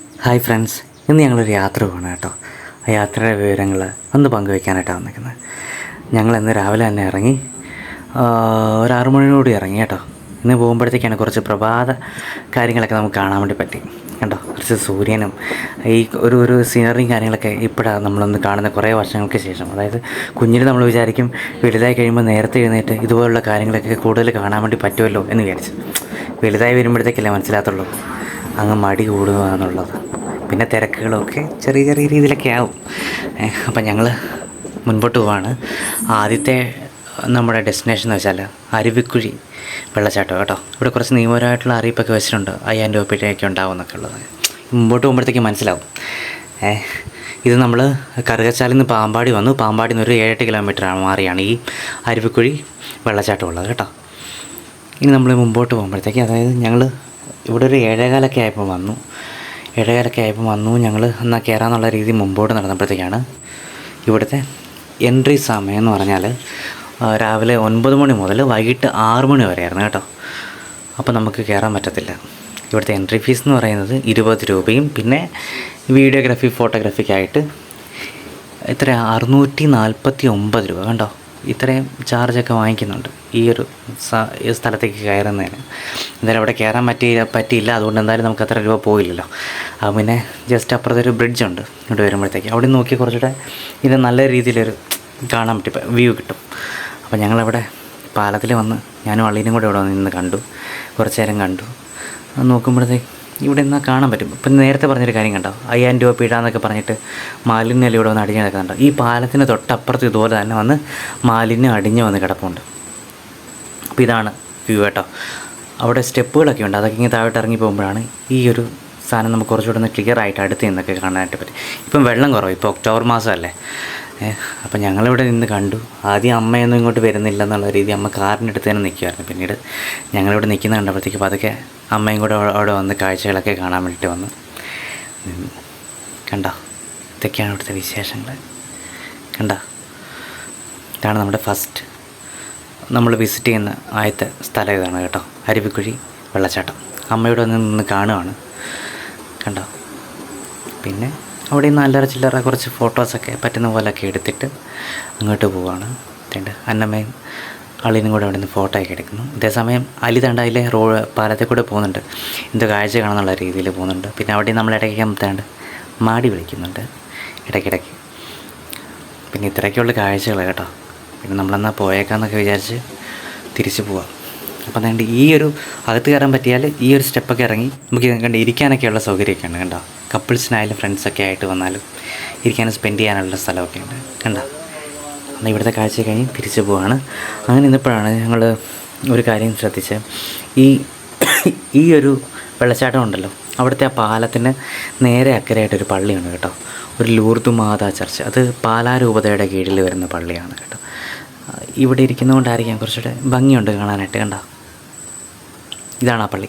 Hi friends ഇന്ന് ഞങ്ങളൊരു യാത്ര പോകണം കേട്ടോ. ആ യാത്രയുടെ വിവരങ്ങൾ ഒന്ന് പങ്കുവയ്ക്കാനായിട്ടാണ് വന്നിരിക്കുന്നത് ഞങ്ങൾ ഇന്ന് രാവിലെ തന്നെ ഇറങ്ങി ഒരു ആറു മണിയോടുകൂടി ഇറങ്ങി കേട്ടോ. ഇന്ന് പോകുമ്പോഴത്തേക്കാണ് കുറച്ച് പ്രഭാത കാര്യങ്ങളൊക്കെ നമുക്ക് കാണാൻ വേണ്ടി പറ്റി. കണ്ടോ? കുറച്ച് സൂര്യനും ഈ ഒരു ഒരു സീനറിയും കാര്യങ്ങളൊക്കെ ഇപ്പോഴാണ് നമ്മളൊന്ന് കാണുന്ന കുറേ വർഷങ്ങൾക്ക് ശേഷം. അതായത് കുഞ്ഞിന് നമ്മൾ വിചാരിക്കും വലുതായി കഴിയുമ്പോൾ നേരത്തെ എഴുന്നേറ്റ് ഇതുപോലുള്ള കാര്യങ്ങളൊക്കെ കൂടുതൽ കാണാൻ വേണ്ടി പറ്റുമല്ലോ എന്ന് വിചാരിച്ചു. വലുതായി വരുമ്പോഴത്തേക്കല്ലേ മനസ്സിലാത്തുള്ളൂ അങ്ങ് മടി കൂടുക എന്നുള്ളത്. പിന്നെ തിരക്കുകളൊക്കെ ചെറിയ ചെറിയ രീതിയിലൊക്കെ ആവും. അപ്പം ഞങ്ങൾ മുൻപോട്ട് പോവാണ്. ആദ്യത്തെ നമ്മുടെ ഡെസ്റ്റിനേഷൻ എന്ന് വെച്ചാൽ അരുവിക്കുഴി വെള്ളച്ചാട്ടം കേട്ടോ. ഇവിടെ കുറച്ച് നിയമപരമായിട്ടുള്ള അറിയിപ്പൊക്കെ വെച്ചിട്ടുണ്ട്. അയ്യായിരം രൂപയൊക്കെ ഉണ്ടാവും എന്നൊക്കെ ഉള്ളത്. മുമ്പോട്ട് പോകുമ്പോഴത്തേക്ക് മനസ്സിലാവും. ഇത് നമ്മൾ കറുകച്ചാലിൽ നിന്ന് പാമ്പാടി വന്നു. പാമ്പാടി നിന്ന് ഒരു ഏഴെട്ട് കിലോമീറ്റർ മാറിയാണ് ഈ അരുവിക്കുഴി വെള്ളച്ചാട്ടം ഉള്ളത് കേട്ടോ. ഇനി നമ്മൾ മുമ്പോട്ട് പോകുമ്പോഴത്തേക്ക് അതായത് ഞങ്ങൾ ഇവിടെ ഒരു ഏഴേകാലൊക്കെ ആയപ്പോൾ വന്നു. ഏഴേകാലൊക്കെ ആയപ്പോൾ വന്നു ഞങ്ങൾ എന്നാൽ കയറാന്നുള്ള രീതി മുമ്പോട്ട് നടന്നപ്പോഴത്തേക്കാണ് ഇവിടുത്തെ എൻട്രി സമയം എന്ന് പറഞ്ഞാൽ രാവിലെ ഒൻപത് മണി മുതൽ വൈകിട്ട് ആറ് മണി വരെയായിരുന്നു കേട്ടോ. അപ്പോൾ നമുക്ക് കയറാൻ പറ്റത്തില്ല. ഇവിടുത്തെ എൻട്രി ഫീസ് എന്ന് പറയുന്നത് ഇരുപത് രൂപയും പിന്നെ വീഡിയോഗ്രാഫി ഫോട്ടോഗ്രാഫിക്കായിട്ട് എത്രയാണ് അറുന്നൂറ്റി നാൽപ്പത്തി ഒമ്പത് രൂപ കണ്ടോ? ഇത്രയും ചാർജൊക്കെ വാങ്ങിക്കുന്നുണ്ട്. ഈ ഒരു സ്ഥലത്തേക്ക് കയറുന്നതിന്. എന്തായാലും അവിടെ കയറാൻ പറ്റിയില്ല പറ്റിയില്ല. അതുകൊണ്ട് എന്തായാലും നമുക്ക് അത്ര രൂപ പോയില്ലല്ലോ. അപ്പം പിന്നെ ജസ്റ്റ് അപ്പുറത്തൊരു ബ്രിഡ്ജുണ്ട് ഇവിടെ വരുമ്പോഴത്തേക്ക്. അവിടെ നോക്കി കുറച്ചുകൂടെ ഇത് നല്ല രീതിയിലൊരു കാണാൻ പറ്റി വ്യൂ കിട്ടും. അപ്പോൾ ഞങ്ങളവിടെ പാലത്തിൽ വന്ന് ഞാനും അള്ളീനും കൂടെ ഇവിടെ വന്ന് നിന്ന് കണ്ടു. കുറച്ച് നേരം കണ്ടു. നോക്കുമ്പോഴത്തേക്ക് ഇവിടെ നിന്നാൽ കാണാൻ പറ്റും. ഇപ്പം നേരത്തെ പറഞ്ഞൊരു കാര്യം കണ്ടോ? അയ്യായിരം രൂപ പിഴാന്നൊക്കെ പറഞ്ഞിട്ട് മാലിന്യം ഇവിടെ വന്ന് അടിഞ്ഞ് കിടക്കുന്നുണ്ടോ. ഈ പാലത്തിന്റെ തൊട്ടപ്പുറത്ത് ഇതുപോലെ തന്നെ വന്ന് മാലിന്യം അടിഞ്ഞ് വന്ന് കിടപ്പുണ്ട്. അപ്പോൾ ഇതാണ് വ്യൂ കേട്ടോ. അവിടെ സ്റ്റെപ്പുകളൊക്കെ ഉണ്ട്. അതൊക്കെ ഇങ്ങനെ താഴോട്ട് ഇറങ്ങി പോകുമ്പോഴാണ് ഈ ഒരു സാധനം നമുക്ക് കുറച്ചുകൂടെ ഒന്ന് ക്ലിയർ ആയിട്ട് അടുത്ത് നിന്നൊക്കെ കാണാനായിട്ട് പറ്റും. ഇപ്പം വെള്ളം കുറവ്. ഇപ്പോൾ ഒക്ടോബർ മാസമല്ലേ? ഏഹ് അപ്പം ഞങ്ങളിവിടെ നിന്ന് കണ്ടു. ആദ്യം അമ്മയൊന്നും ഇങ്ങോട്ട് വരുന്നില്ല എന്നുള്ള രീതി അമ്മ കാറിന്റെ അടുത്ത് തന്നെ നിൽക്കുമായിരുന്നു പിന്നീട് ഞങ്ങളിവിടെ നിൽക്കുന്ന കണ്ടപ്പോഴത്തേക്ക് അതൊക്കെ അമ്മയും കൂടെ അവിടെ- വന്ന് കാഴ്ചകളൊക്കെ കാണാൻ വേണ്ടിയിട്ട് വന്നു. കണ്ടോ? ഇതൊക്കെയാണ് ഇവിടുത്തെ വിശേഷങ്ങൾ കണ്ടോ? ഇതാണ് നമ്മുടെ ഫസ്റ്റ് നമ്മൾ വിസിറ്റ് ചെയ്യുന്ന ആദ്യത്തെ സ്ഥലം ഇതാണ് കേട്ടോ. അരുവിക്കുഴി വെള്ളച്ചാട്ടം. അമ്മയോട് വന്ന് നിന്ന് കാണുവാണ്. കണ്ടോ? പിന്നെ അവിടെ നിന്ന് അല്ലറ ചില്ലറ കുറച്ച് ഫോട്ടോസൊക്കെ പറ്റുന്ന പോലെയൊക്കെ എടുത്തിട്ട് അങ്ങോട്ട് പോവാണ്. എന്നിട്ട് അന്നമ്മയും അളിനും കൂടെ അവിടെ നിന്ന് ഫോട്ടോ ഒക്കെ എടുക്കുന്നു. ഇതേസമയം അലി തണ്ടായിലെ റോ പാലത്തിൽ കൂടെ പോകുന്നുണ്ട്. എന്തോ കാഴ്ച കാണാനുള്ള രീതിയിൽ പോകുന്നുണ്ട്. പിന്നെ അവിടെ നമ്മൾ ഇടയ്ക്ക് തേണ്ട മാടി വിളിക്കുന്നുണ്ട്. ഇടയ്ക്കിടയ്ക്ക്. പിന്നെ ഇത്രയൊക്കെയുള്ള കാഴ്ചകൾ കേട്ടോ. പിന്നെ നമ്മളെന്നാൽ പോയേക്കാന്നൊക്കെ വിചാരിച്ച് തിരിച്ചു പോവാം. അപ്പം അതുകൊണ്ട് ഈ ഒരു അകത്ത് കയറാൻ പറ്റിയാൽ ഈ ഒരു സ്റ്റെപ്പൊക്കെ ഇറങ്ങി നമുക്ക് കണ്ട് ഇരിക്കാനൊക്കെയുള്ള സൗകര്യമൊക്കെ ഉണ്ട് കണ്ടോ കപ്പിൾസിനായാലും ഫ്രണ്ട്സൊക്കെ ആയിട്ട് വന്നാലും ഇരിക്കാനും സ്പെൻഡ് ചെയ്യാനുള്ള സ്ഥലമൊക്കെ ഉണ്ട്. കണ്ടോ? അന്ന് ഇവിടുത്തെ കാഴ്ച കഴിഞ്ഞ് തിരിച്ചു പോവാണ്. അങ്ങനെ ഇന്നപ്പോഴാണ് ഞങ്ങൾ ഒരു കാര്യം ശ്രദ്ധിച്ച്. ഈ ഈ ഒരു വെള്ളച്ചാട്ടം ഉണ്ടല്ലോ അവിടുത്തെ ആ പാലത്തിന് നേരെ അക്കരയായിട്ടൊരു പള്ളിയുണ്ട് കേട്ടോ. ഒരു ലൂർദ് മാതാ ചർച്ച്. അത് പാലാരൂപതയുടെ കീഴിൽ വരുന്ന പള്ളിയാണ് കേട്ടോ. ഇവിടെ ഇരിക്കുന്നതുകൊണ്ടായിരിക്കാം കുറച്ചുകൂടെ ഭംഗിയുണ്ട് കാണാനായിട്ട് കണ്ടോ? ഇതാണ് ആ പള്ളി.